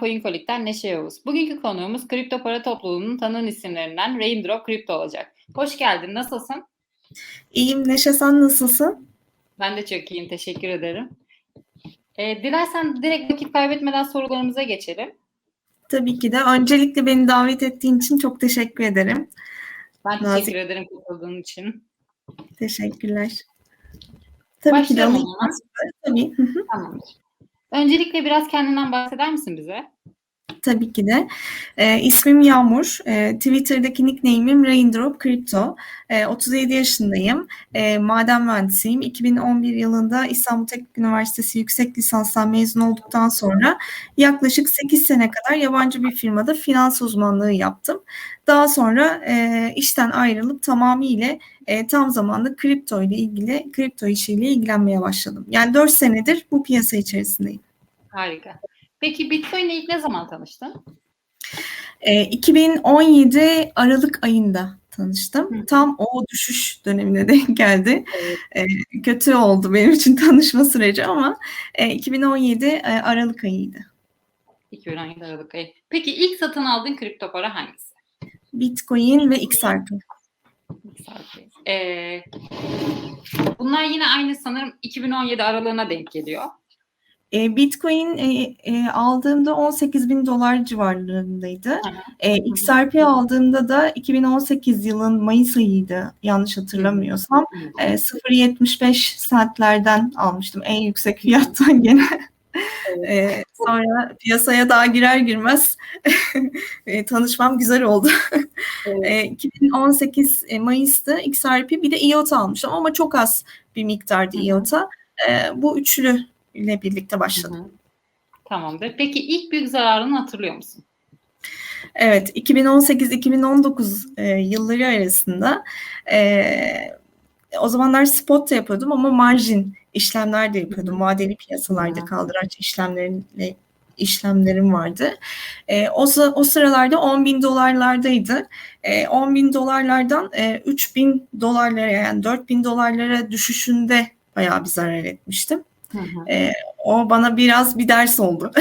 CoinColic'ten Neşe Yavuz. Bugünkü konuğumuz kripto para topluluğunun tanın isimlerinden Raindrop Crypto olacak. Hoş geldin. Nasılsın? İyiyim Neşe sen nasılsın? Ben de çok iyiyim. Teşekkür ederim. E, dilersen direkt vakit kaybetmeden sorularımıza geçelim. Tabii ki de. Öncelikle beni davet ettiğin için çok teşekkür ederim. Ben Nazik. teşekkür ederim katıldığın için. Teşekkürler. Tabii ki de. Başlayalım alayım. zaman. Tabii. Tamamdır. Öncelikle biraz kendinden bahseder misin bize? Tabii ki de. Ee, ismim Yağmur. Ee, Twitter'daki nickname'im Raindrop Crypto. Ee, 37 yaşındayım. Ee, maden mühendisiyim. 2011 yılında İstanbul Teknik Üniversitesi yüksek lisanstan mezun olduktan sonra yaklaşık 8 sene kadar yabancı bir firmada finans uzmanlığı yaptım. Daha sonra e, işten ayrılıp tamamıyla e, tam zamanlı kripto ile ilgili kripto işiyle ilgilenmeye başladım. Yani 4 senedir bu piyasa içerisindeyim. Harika. Peki Bitcoin ile ilk ne zaman tanıştın? E, 2017 Aralık ayında tanıştım. Hı. Tam o düşüş dönemine denk geldi. Evet. E, kötü oldu benim için tanışma süreci ama e, 2017 e, Aralık ayıydı. 2017 Aralık ayı. Peki ilk satın aldığın kripto para hangisi? Bitcoin ve XRP. XRP. Ee, bunlar yine aynı sanırım 2017 aralığına denk geliyor. E, Bitcoin e, e, aldığımda 18 bin dolar civarlarındaydı. Hı E, XRP aldığımda da 2018 yılın Mayıs ayıydı yanlış hatırlamıyorsam. E, 0.75 centlerden almıştım en yüksek fiyattan gene. E, sonra piyasaya daha girer girmez e, tanışmam güzel oldu. Evet. E, 2018 Mayıs'ta XRP bir de IOTA almıştım ama çok az bir miktardı. IOTA. E, bu üçlü ile birlikte başladım. Hı hı. Tamamdır. Peki ilk büyük zararını hatırlıyor musun? Evet, 2018-2019 e, yılları arasında e, o zamanlar spot da yapıyordum ama marjin işlemler de yapıyordum. Vadeli piyasalarda kaldıraç işlemlerinle işlemlerim vardı. E, o, o sıralarda 10 bin dolarlardaydı. E, 10 bin dolarlardan e, 3 bin dolarlara yani 4 bin dolarlara düşüşünde bayağı bir zarar etmiştim. Hı hı. E, o bana biraz bir ders oldu.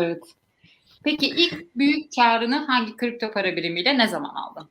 Evet. Peki ilk büyük karını hangi kripto para birimiyle ne zaman aldın?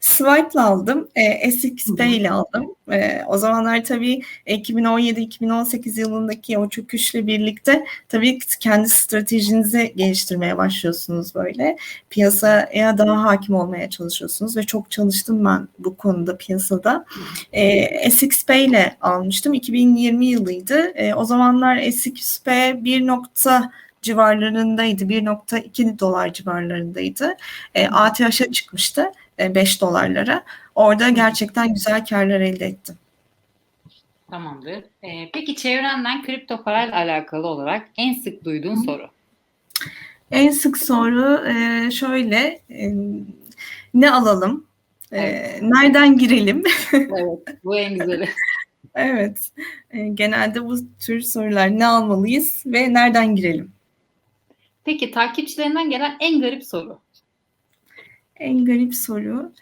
Swipe'la aldım. E, SX Hı hı. Pay ile aldım. E, o zamanlar tabii 2017-2018 yılındaki o çöküşle birlikte tabii kendi stratejinizi geliştirmeye başlıyorsunuz böyle. Piyasaya daha hakim olmaya çalışıyorsunuz ve çok çalıştım ben bu konuda piyasada. E, SX Pay ile almıştım. 2020 yılıydı. E, o zamanlar SX Pay 1 nokta civarlarındaydı. 1.2 dolar civarlarındaydı. E, ATH'a çıkmıştı e, 5 dolarlara. Orada gerçekten güzel karlar elde ettim. Tamamdır. Ee, peki çevrenden kripto parayla alakalı olarak en sık duyduğun soru? En sık soru e, şöyle e, ne alalım? E, Evet. nereden girelim? Evet. Bu en güzeli. evet. E, genelde bu tür sorular ne almalıyız ve nereden girelim? Peki takipçilerinden gelen en garip soru? En garip soru.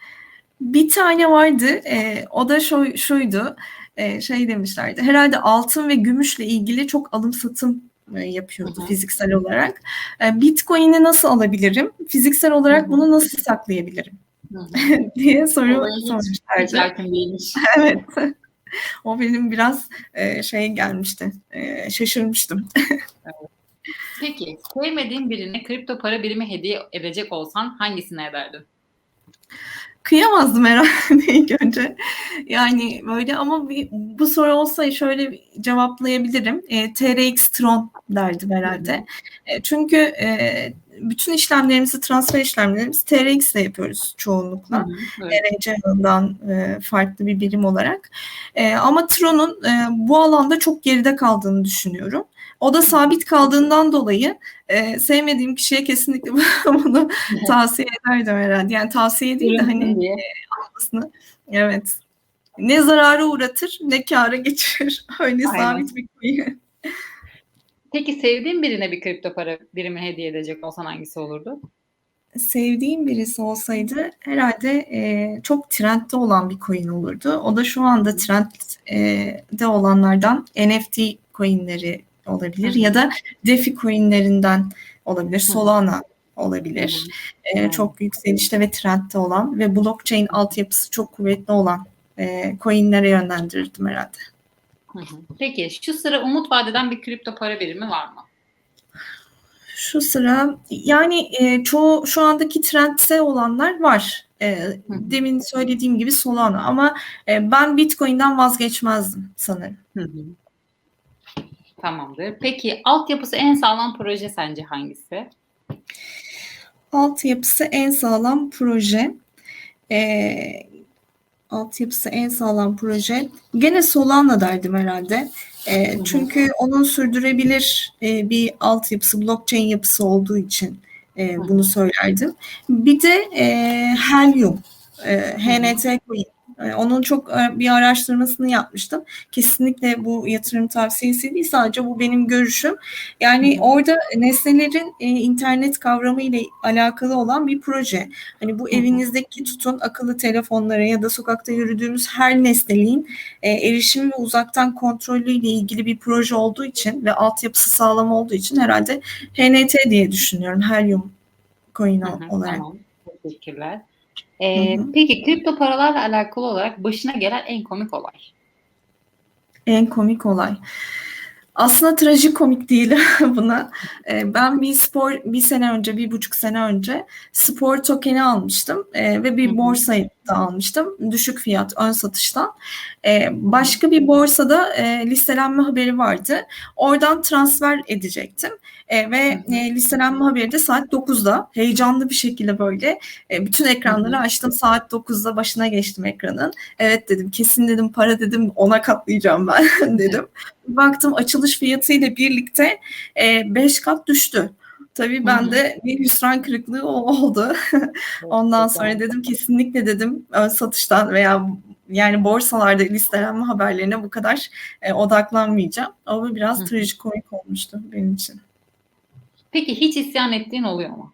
Bir tane vardı. e, o da şu, şuydu. e, şey demişlerdi. Herhalde altın ve gümüşle ilgili çok alım satım e, yapıyordu Hı hı. fiziksel olarak. E, Bitcoin'i nasıl alabilirim? Fiziksel olarak Hı hı. bunu nasıl saklayabilirim? Diye soru sormuşlardı. Evet. O benim biraz e, şey gelmişti. E, şaşırmıştım. Peki sevmediğin birine kripto para birimi hediye edecek olsan hangisine ederdin? Kıyamazdım herhalde ilk önce. Yani böyle ama bir, bu soru olsa şöyle cevaplayabilirim. E, TRX Tron derdim herhalde. E, çünkü e, bütün işlemlerimizi, transfer işlemlerimizi TRX ile yapıyoruz çoğunlukla. Hı evet. ağından e, farklı bir birim olarak. E, ama Tron'un e, bu alanda çok geride kaldığını düşünüyorum. O da sabit kaldığından dolayı e, sevmediğim kişiye kesinlikle bunu tavsiye ederdim herhalde. Yani tavsiye değil de hani diye. aslında evet. Ne zarara uğratır ne kâra geçirir. Öyle Aynen. sabit bir coin. Peki sevdiğin birine bir kripto para birimi hediye edecek olsan hangisi olurdu? sevdiğim birisi olsaydı herhalde e, çok trendde olan bir coin olurdu. O da şu anda trendde olanlardan NFT coinleri olabilir ya da DeFi coinlerinden olabilir. Solana olabilir. Hı. çok yükselişte ve trendte olan ve blockchain altyapısı çok kuvvetli olan e, coinlere yönlendirirdim herhalde. Peki şu sıra umut vadeden bir kripto para birimi var mı? Şu sıra yani e, çoğu şu andaki trendse olanlar var. E, demin söylediğim gibi Solana ama e, ben Bitcoin'den vazgeçmezdim sanırım. Hı hı. Tamamdır. Peki altyapısı en sağlam proje sence hangisi? Altyapısı en sağlam proje. E, altyapısı en sağlam proje. Gene Solana derdim herhalde. E, çünkü onun sürdürebilir e, bir altyapısı, blockchain yapısı olduğu için e, bunu söylerdim. Bir de e, Helium, e, HNT coin. E, Onun çok e, bir araştırmasını yapmıştım. Kesinlikle bu yatırım tavsiyesi değil, sadece bu benim görüşüm. Yani orada nesnelerin e, internet kavramı ile alakalı olan bir proje. Hani bu evinizdeki tutun akıllı telefonlara ya da sokakta yürüdüğümüz her nesneliğin e, erişimi ve uzaktan kontrolü ile ilgili bir proje olduğu için ve altyapısı sağlam olduğu için herhalde HNT diye düşünüyorum. Helium coin olarak. Tamam. Teşekkürler. Ee, Hı hı. peki kripto paralarla alakalı olarak başına gelen en komik olay? En komik olay. Aslında trajikomik değil buna. Ee, Ben bir spor bir sene önce, bir buçuk sene önce spor tokeni almıştım Ee, ve bir hı. Da almıştım. Düşük fiyat ön satıştan. Ee, başka bir borsada e, listelenme haberi vardı. Oradan transfer edecektim. E, ve e, listelenme haberi de saat 9'da. Heyecanlı bir şekilde böyle e, bütün ekranları açtım. Saat 9'da başına geçtim ekranın. Evet dedim kesin dedim para dedim ona katlayacağım ben dedim. Baktım açılış fiyatı ile birlikte 5 kat düştü. Tabii hı. bende bir hüsran kırıklığı oldu. Ondan sonra dedim kesinlikle dedim ön satıştan veya yani borsalarda listelenme haberlerine bu kadar e, odaklanmayacağım. Hı biraz trajikomik olmuştu benim için. Peki hiç isyan ettiğin oluyor mu?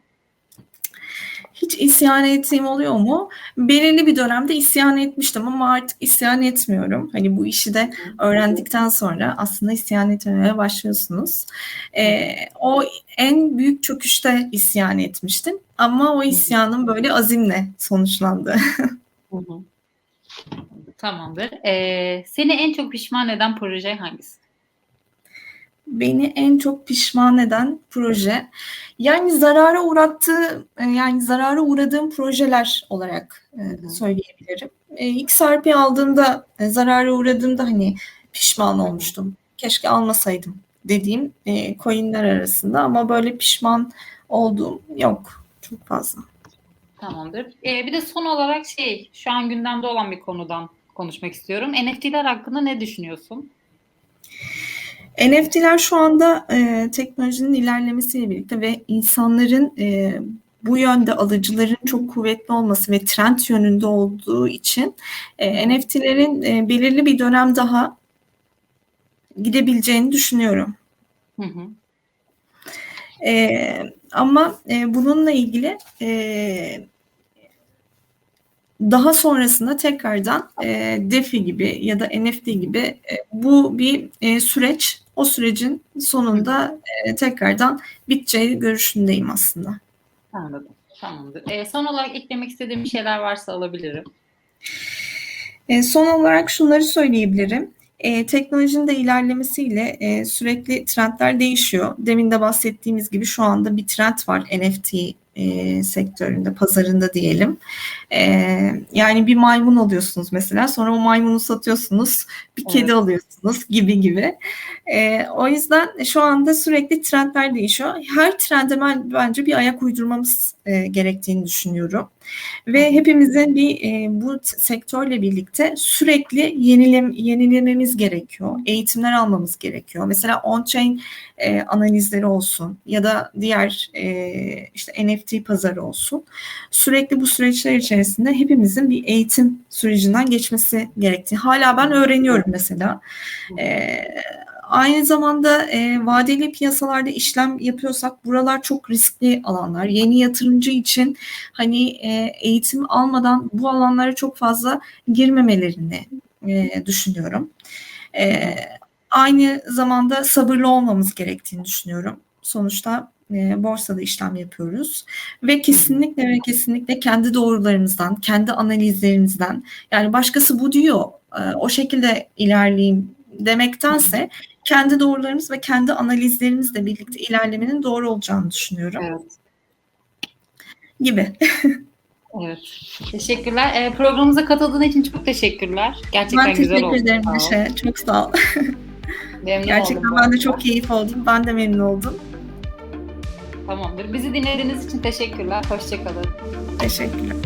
Hiç isyan ettiğim oluyor mu? Belirli bir dönemde isyan etmiştim ama artık isyan etmiyorum. Hani bu işi de öğrendikten sonra aslında isyan etmemeye başlıyorsunuz. Ee, o en büyük çöküşte isyan etmiştim ama o isyanım böyle azimle sonuçlandı. Tamamdır. Ee, seni en çok pişman eden proje hangisi? Beni en çok pişman eden proje yani zarara uğrattığı e, yani zarara uğradığım projeler olarak e, söyleyebilirim. E, XRP aldığımda zarara uğradığımda hani pişman olmuştum. Keşke almasaydım dediğim coinler arasında ama böyle pişman olduğum yok çok fazla. Tamamdır. Ee, bir de son olarak şey, şu an gündemde olan bir konudan konuşmak istiyorum. NFT'ler hakkında ne düşünüyorsun? NFT'ler şu anda e, teknolojinin ilerlemesiyle birlikte ve insanların e, bu yönde alıcıların çok kuvvetli olması ve trend yönünde olduğu için e, NFT'lerin e, belirli bir dönem daha gidebileceğini düşünüyorum. Hı hı. E, ama e, bununla ilgili e, daha sonrasında tekrardan e, DeFi gibi ya da NFT gibi e, bu bir e, süreç. O sürecin sonunda e, tekrardan biteceği görüşündeyim aslında. Anladım. Tamamdır. Ee, son olarak eklemek istediğim bir şeyler varsa alabilirim. E, son olarak şunları söyleyebilirim. E, teknolojinin de ilerlemesiyle e, sürekli trendler değişiyor. Demin de bahsettiğimiz gibi şu anda bir trend var NFT e, sektöründe, pazarında diyelim. E, yani bir maymun alıyorsunuz mesela, sonra o maymunu satıyorsunuz, bir kedi Evet. alıyorsunuz gibi gibi. E, o yüzden şu anda sürekli trendler değişiyor. Her trende ben bence bir ayak uydurmamız e, gerektiğini düşünüyorum. Ve hepimizin bir e, bu sektörle birlikte sürekli yenilem, yenilememiz gerekiyor. Eğitimler almamız gerekiyor. Mesela on-chain e, analizleri olsun ya da diğer e, işte NFT pazarı olsun. Sürekli bu süreçler içerisinde hepimizin bir eğitim sürecinden geçmesi gerektiği. Hala ben öğreniyorum mesela. E, Aynı zamanda e, vadeli piyasalarda işlem yapıyorsak buralar çok riskli alanlar. Yeni yatırımcı için hani e, eğitim almadan bu alanlara çok fazla girmemelerini e, düşünüyorum. E, aynı zamanda sabırlı olmamız gerektiğini düşünüyorum. Sonuçta e, borsada işlem yapıyoruz ve kesinlikle ve kesinlikle kendi doğrularımızdan, kendi analizlerimizden yani başkası bu diyor e, o şekilde ilerleyeyim demektense kendi doğrularımız ve kendi analizlerimizle birlikte ilerlemenin doğru olacağını düşünüyorum Evet. gibi. Evet. Teşekkürler. Ee, programımıza katıldığın için çok teşekkürler. Gerçekten ben güzel teşekkür oldu. ederim Sağ ol. Neşe. Çok sağ ol. Memnun Gerçekten oldum ben de çok keyif oldum. Ben de memnun oldum. Tamamdır. Bizi dinlediğiniz için teşekkürler. Hoşçakalın. Teşekkürler.